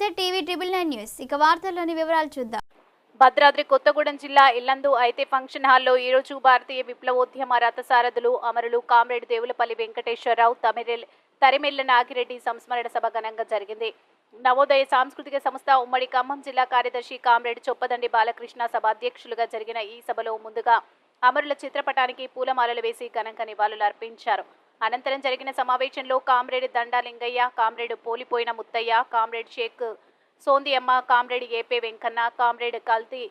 నమస్తే TV triple nine news. ఇక వార్తల్లోని వివరాలు చూద్దాం. భద్రాద్రి కొత్తగూడెం జిల్లా ఇల్లందు అయితే ఫంక్షన్ హాల్లో ఈరోజు భారతీయ విప్లవోద్యమ రథసారథులు అమరులు కామ్రేడ్ దేవులపల్లి వెంకటేశ్వరరావు తమిరెల్ తరిమెల్ల నాగిరెడ్డి సంస్మరణ సభ ఘనంగా జరిగింది. నవోదయ సాంస్కృతిక సంస్థ ఉమ్మడి ఖమ్మం జిల్లా కార్యదర్శి కామ్రేడ్ చొప్పదండి బాలకృష్ణ సభ అధ్యక్షులుగా జరిగిన ఈ సభలో ముందుగా అమరుల చిత్రపటానికి పూలమాలలు వేసి ఘనంగా నివాళులు అర్పించారు అనంతరం జరిగిన సమావేశంలో కామ్రేడ్ దండాలింగయ్య కామ్రేడ్ పోలిపోయిన ముత్తయ్య కామ్రేడ్ షేక్ సోందియమ్మ కామ్రేడ్ ఏపే వెంకన్న కామ్రేడ్ కల్తీ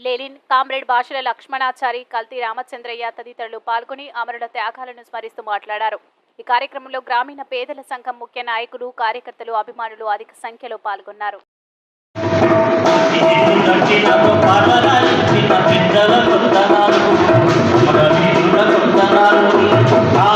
లెలిన్ కామ్రేడ్ భాషల లక్ష్మణాచారి కల్తీ రామచంద్రయ్య తదితరులు పాల్గొని అమరుల త్యాగాలను స్మరిస్తూ మాట్లాడారు. ఈ కార్యక్రమంలో గ్రామీణ పేదల సంఘం ముఖ్య నాయకులు కార్యకర్తలు అభిమానులు అధిక సంఖ్యలో పాల్గొన్నారు. పెద్దల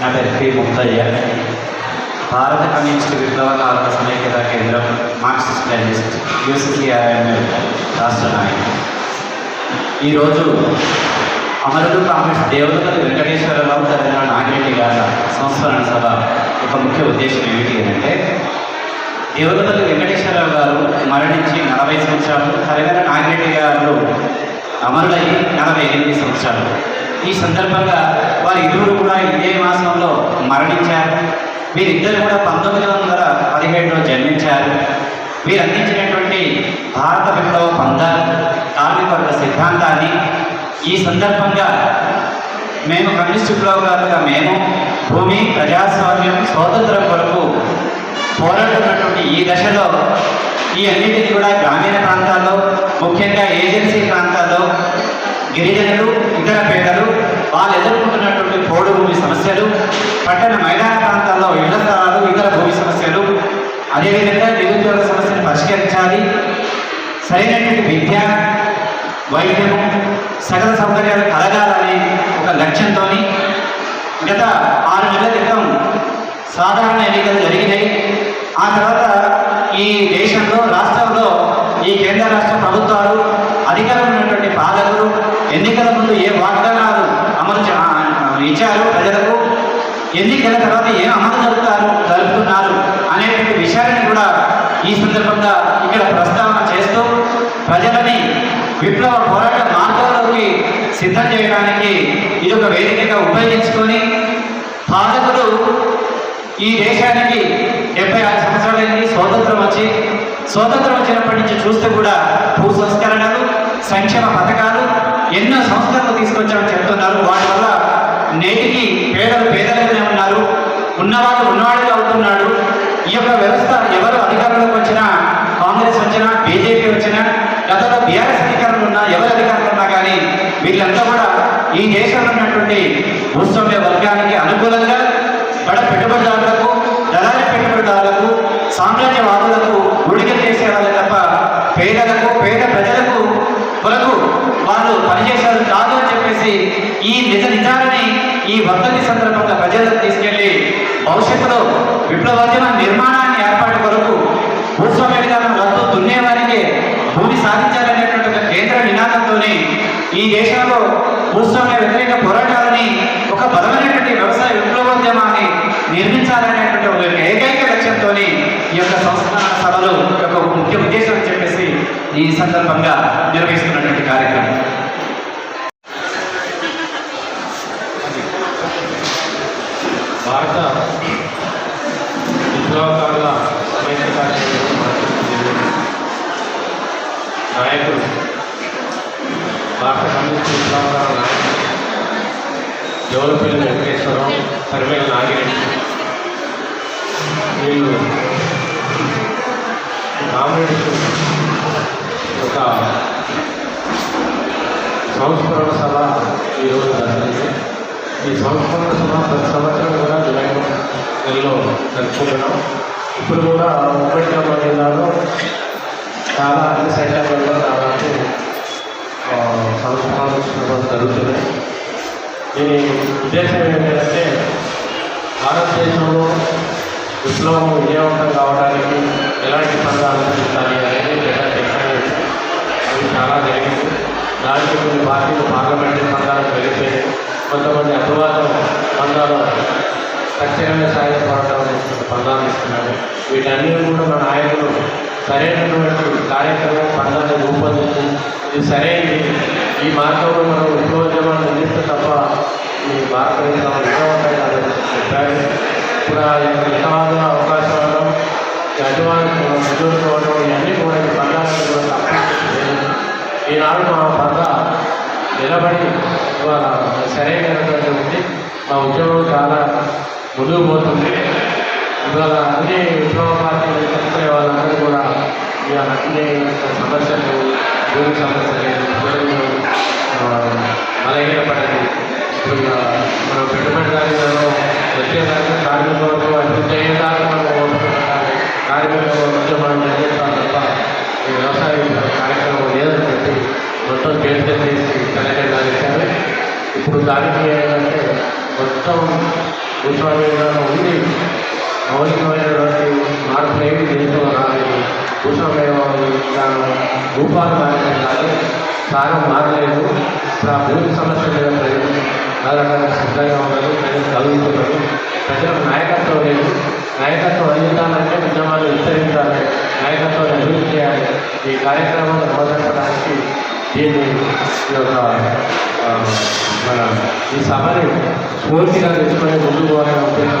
నా పేరు పి ముత్తయ్య భారత కమ్యూనిస్ట్ విప్లవకాల సమైక్యత కేంద్రం మార్క్సిస్ట్ లెనిస్ట్ యూసీసీఐఎంఎల్ రాష్ట్ర నాయకుడు. ఈరోజు అమరుడు కాంగ్రెస్ దేవతలు వెంకటేశ్వరరావు తదితర నాగిరెడ్డి గారి సంస్మరణ సభ ఒక ముఖ్య ఉద్దేశం ఏమిటి అంటే దేవతలు వెంకటేశ్వరరావు గారు మరణించి నలభై సంవత్సరాలు తరగల నాగిరెడ్డి గారు అమరులయ్యి నలభై ఎనిమిది సంవత్సరాలు. ఈ సందర్భంగా వారి ఇరువురు కూడా ఇదే మాసంలో మరణించారు. వీరిద్దరు కూడా పంతొమ్మిది వందల పదిహేడులో జన్మించారు. వీరు అందించినటువంటి భారత విప్లవ పందాలు కార్మికవర్గ సిద్ధాంతాన్ని ఈ సందర్భంగా మేము కమ్యూనిస్ట్ విప్లవకారులుగా మేము భూమి ప్రజాస్వామ్యం స్వాతంత్రం కొరకు పోరాడుతున్నటువంటి ఈ దశలో ఈ అన్నిటిని కూడా గ్రామీణ ప్రాంతాల్లో ముఖ్యంగా ఏజెన్సీ ప్రాంతాల్లో గిరిజనులు ఇతర పేదలు వాళ్ళు ఎదుర్కొంటున్నటువంటి పోడు భూమి సమస్యలు పట్టణ మైదాన ప్రాంతాల్లో ఇళ్ళ స్థలాలు ఇతర భూమి సమస్యలు అదేవిధంగా నిరుద్యోగ సమస్యను పరిష్కరించాలి. సరైనటువంటి విద్య వైద్యము సకల సౌకర్యాలు కలగాలనే ఒక లక్ష్యంతో గత ఆరు నెలల క్రితం సాధారణ ఎన్నికలు జరిగినాయి. ఆ తర్వాత ఈ దేశంలో రాష్ట్రంలో ఈ కేంద్ర రాష్ట్ర ప్రభుత్వాలు అధికారంలో ఉన్నటువంటి పాలకులు ఎన్నికల ముందు ఏ వాగ్దానాలు అమలు ఇచ్చారు ప్రజలకు ఎన్నికల తర్వాత ఏం అమలు జరుపుతారు జరుపుతున్నారు అనేటువంటి విషయాన్ని కూడా ఈ సందర్భంగా ఇక్కడ ప్రస్తావన చేస్తూ ప్రజలని విప్లవ పోరాట మార్గంలోకి సిద్ధం చేయడానికి ఇది ఒక వేదికగా ఉపయోగించుకొని పాలకులు ఈ దేశానికి డెబ్బై ఆరు సంవత్సరాలైంది స్వాతంత్రం వచ్చి స్వాతంత్రం వచ్చినప్పటి నుంచి చూస్తే కూడా భూ సంస్కరణలు సంక్షేమ పథకాలు ఎన్నో సంస్కరణలు తీసుకొచ్చామని చెప్తున్నారు. వాటి వల్ల నేటికి పేదలు పేదలుగానే ఉన్నారు. ఉన్నవాళ్ళు ఉన్నవాడుగా అవుతున్నాడు. ఈ యొక్క వ్యవస్థ ఎవరు అధికారంలోకి వచ్చినా కాంగ్రెస్ వచ్చినా బీజేపీ వచ్చినా గతంలో బీఆర్ఎస్ అధికారంలో ఉన్నా ఎవరు అధికారంలో ఉన్నా కానీ వీళ్ళంతా కూడా ఈ దేశంలో ఉన్నటువంటి భూస్వామ్య వర్గానికి అనుకూలంగా బడ పెట్టుబడిదారులకు దళారి పెట్టుబడిదారులకు సామ్రాజ్యవాదులకు గుడికలు చేసేవాళ్ళు తప్ప పేదలకు పేద ప్రజలకు కొరకు వాళ్ళు పనిచేశారు కాదు అని చెప్పేసి ఈ నిజ నిజాలని ఈ వర్ధంతి సందర్భంగా ప్రజలకు తీసుకెళ్ళి భవిష్యత్తులో విప్లవోద్యమ నిర్మాణాన్ని ఏర్పాటు కొరకు భూస్వామ్య విధానం రద్దు దున్నేవారికి భూమి సాధించాలనేటువంటి కేంద్ర నినాదంతోనే ఈ దేశంలో భూస్వామ్య వ్యతిరేక పోరాటాలని ఒక బలమైనటువంటి వ్యవసాయ విప్లవోద్యమాన్ని నిర్మించాలనేటువంటి ఒక ఏకైక లక్ష్యంతో ఈ యొక్క సంస్థాన సభలు యొక్క ముఖ్య ఉద్దేశం అని చెప్పేసి ఈ సందర్భంగా నిర్వహిస్తున్నటువంటి కార్యక్రమం. భారత విప్లవకారుల నాయకులు నాయకుడు భారత కమ్యూనిస్ట్ విప్లవకారుల జోలపల్లి వెంకటేశ్వరరావు పరిమేల నాగిరెడ్డి వీళ్ళు కామ్రేడ్స్ ఒక సంస్మరణ సభ ఈరోజు జరిగింది ఈ సంస్మరణ సభ ప్రతి సంవత్సరం కూడా జూలై నెలలో జరుపుకుంటున్నాం ఇప్పుడు కూడా ఉమ్మడికమ్మ జిల్లాలో చాలా అన్ని సెంటర్లలో దాదాపు దీని ఉద్దేశం ఏంటంటే భారతదేశంలో విప్లవం విజయవంతం కావడానికి ఎలాంటి పనులు అనుసరించాలి అనేది పెద్ద టెక్నాలజీ అవి చాలా జరిగింది. దానికి కొన్ని పార్టీలు పార్లమెంటరీ పందాలకు వెళ్ళిపోయాయి కొంతమంది అపవాద పందాలు ఖచ్చితంగా సాయ పోరాటం పందాలు ఇస్తున్నారు. వీటన్నిటి కూడా మన నాయకులు సరైనటువంటి కార్యక్రమం పందాన్ని రూపొందించి ఇది సరైనది ఈ మార్గంలో మనం విప్లవోద్యమాన్ని అందిస్తే తప్ప ఈ భారతదేశం విప్లవం కాదని చెప్పారు ఇప్పుడు ఆ యొక్క విత్తనాల అవకాశాలు ఈ అడ్వాన్స్ ఇవన్నీ కూడా ఈ పందాలను కూడా ఈనాడు మా పంద నిలబడి సరైనటువంటి ఉంది మా ఉద్యోగం చాలా ముందుకు పోతుంది. ఇవాళ అన్ని విప్లవ పార్టీలు చెప్తే వాళ్ళందరూ కూడా ఇవాళ అన్ని సమస్యలు భూమి సమస్యలు అభివృద్ధి అయ్యేదాకా మనం ఓపిక పట్టాలి తప్ప ఈ వ్యవసాయ కార్యక్రమం లేదని చెప్పి మొత్తం చేతి చేసి ఇచ్చారు ఇప్పుడు దానికి ఏంటంటే మొత్తం భూస్వామ్య ఉంది. మౌలికమైనటువంటి మార్పులు ఏమి దేశంలో రాలేదు భూస్వామ్య రూపాలు మారలేదు కానీ స్థానం మారలేదు నా భూమి సమస్య మీద ప్రజలు దాదాపు సిద్ధంగా ఉన్నారు ప్రజలు కలుగుతున్నారు ప్రజలకు నాయకత్వం లేదు నాయకత్వం అందించాలంటే ఉద్యమాలు విస్తరించాలి నాయకత్వాన్ని అభివృద్ధి చేయాలి ఈ కార్యక్రమాన్ని మొదలెట్టడానికి దీన్ని ఈ యొక్క మన ఈ సభని స్ఫూర్తిగా తెచ్చుకొని ముందుకు పోవాలని ఉద్దేశం